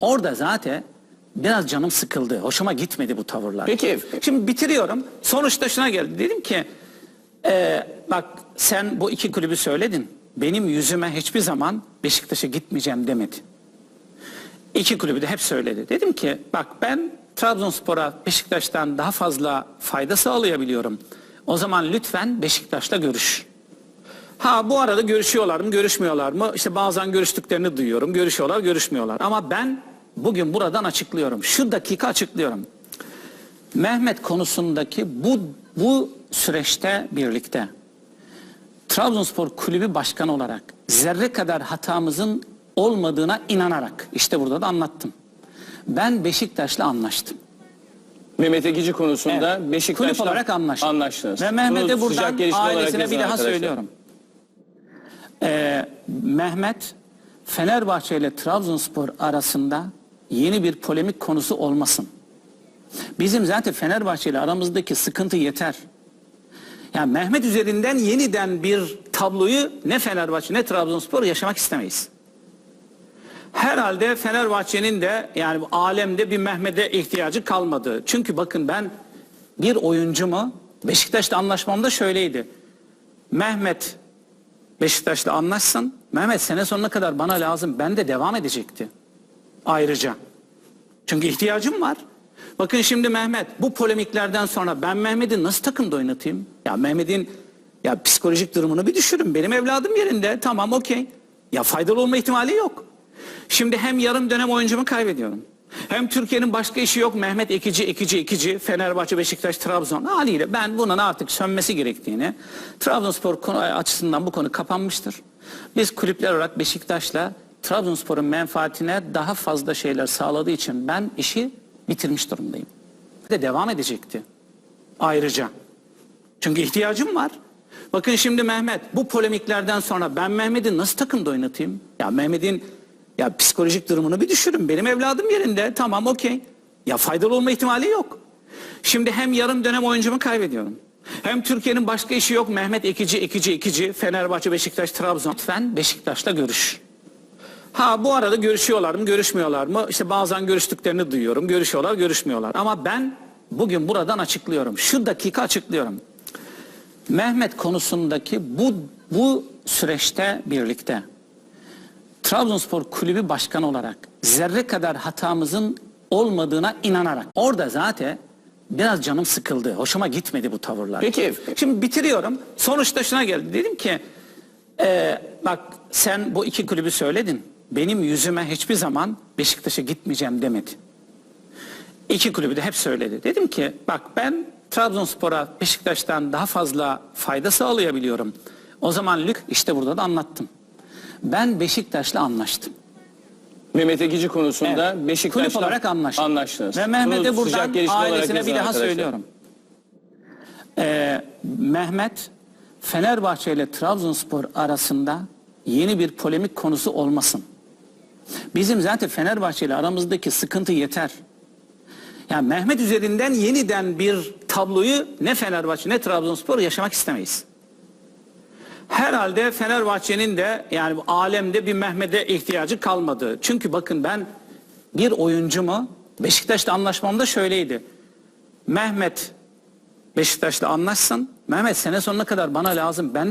Orada zaten biraz canım sıkıldı. Hoşuma gitmedi bu tavırlar. Peki. Şimdi bitiriyorum. Sonuçta şuna geldi. Dedim ki e, bak sen bu iki kulübü söyledin. Benim yüzüme hiçbir zaman Beşiktaş'a gitmeyeceğim demedi. İki kulübü de hep söyledi. Dedim ki bak ben Trabzonspor'a Beşiktaş'tan daha fazla fayda sağlayabiliyorum. O zaman lütfen Beşiktaş'la görüş. Ha bu arada görüşüyorlar mı, görüşmüyorlar mı? İşte bazen görüştüklerini duyuyorum. Görüşüyorlar, görüşmüyorlar. Ama ben bugün buradan açıklıyorum. Şu dakika açıklıyorum. Mehmet konusundaki bu bu süreçte birlikte Trabzonspor kulübü başkanı olarak zerre kadar hatamızın olmadığına inanarak işte burada da anlattım. Ben Beşiktaş'la anlaştım. Mehmet Ekici konusunda Evet. Beşiktaş'la Kulüp olarak anlaştık. anlaştınız. Ve Mehmet'e buradan ailesine bir daha arkadaşlar. söylüyorum. Ee, Mehmet Fenerbahçe ile Trabzonspor arasında yeni bir polemik konusu olmasın. Bizim zaten Fenerbahçe ile aramızdaki sıkıntı yeter. Yani Mehmet üzerinden yeniden bir tabloyu ne Fenerbahçe ne Trabzonspor yaşamak istemeyiz. Herhalde Fenerbahçe'nin de yani alemde bir Mehmet'e ihtiyacı kalmadı. Çünkü bakın ben bir oyuncumu Beşiktaş'ta anlaşmamda şöyleydi. Mehmet Beşiktaş'la anlaşsın. Mehmet sene sonuna kadar bana lazım. Ben de devam edecekti. Ayrıca. Çünkü ihtiyacım var. Bakın şimdi Mehmet bu polemiklerden sonra ben Mehmet'i nasıl takımda oynatayım? Ya Mehmet'in ya psikolojik durumunu bir düşürün. Benim evladım yerinde. Tamam okey. Ya faydalı olma ihtimali yok. Şimdi hem yarım dönem oyuncumu kaybediyorum. Hem Türkiye'nin başka işi yok. Mehmet Ekici, Ekici, Ekici, Fenerbahçe, Beşiktaş, Trabzon. Haliyle ben bunun artık sönmesi gerektiğini, Trabzonspor konu açısından bu konu kapanmıştır. Biz kulüpler olarak Beşiktaş'la Trabzonspor'un menfaatine daha fazla şeyler sağladığı için ben işi bitirmiş durumdayım. De devam edecekti. Ayrıca. Çünkü ihtiyacım var. Bakın şimdi Mehmet bu polemiklerden sonra ben Mehmet'i nasıl takımda oynatayım? Ya Mehmet'in ya psikolojik durumunu bir düşürün. Benim evladım yerinde. Tamam okey. Ya faydalı olma ihtimali yok. Şimdi hem yarım dönem oyuncumu kaybediyorum. Hem Türkiye'nin başka işi yok. Mehmet Ekici, Ekici, Ekici, Fenerbahçe, Beşiktaş, Trabzon. Lütfen Beşiktaş'la görüş. Ha bu arada görüşüyorlar mı, görüşmüyorlar mı? İşte bazen görüştüklerini duyuyorum. Görüşüyorlar, görüşmüyorlar. Ama ben bugün buradan açıklıyorum. Şu dakika açıklıyorum. Mehmet konusundaki bu bu süreçte birlikte Trabzonspor kulübü başkanı olarak zerre kadar hatamızın olmadığına inanarak orada zaten biraz canım sıkıldı. Hoşuma gitmedi bu tavırlar. Peki. Şimdi bitiriyorum. Sonuçta şuna geldi. Dedim ki e, bak sen bu iki kulübü söyledin. Benim yüzüme hiçbir zaman Beşiktaş'a gitmeyeceğim demedi. İki kulübü de hep söyledi. Dedim ki bak ben Trabzonspor'a Beşiktaş'tan daha fazla fayda sağlayabiliyorum. O zaman lük işte burada da anlattım. Ben Beşiktaş'la anlaştım. Mehmet Ekici konusunda Evet. Beşiktaş'la Kulüp olarak anlaştık. anlaştınız. Ve Mehmet'e buradan ailesine bir daha arkadaşlar. söylüyorum. Ee, Mehmet Fenerbahçe ile Trabzonspor arasında yeni bir polemik konusu olmasın. Bizim zaten Fenerbahçe ile aramızdaki sıkıntı yeter. Yani Mehmet üzerinden yeniden bir tabloyu ne Fenerbahçe ne Trabzonspor yaşamak istemeyiz. Herhalde Fenerbahçe'nin de yani alemde bir Mehmet'e ihtiyacı kalmadı. Çünkü bakın ben bir oyuncumu Beşiktaş'ta anlaşmamda şöyleydi. Mehmet Beşiktaş'la anlaşsın. Mehmet sene sonuna kadar bana lazım. Ben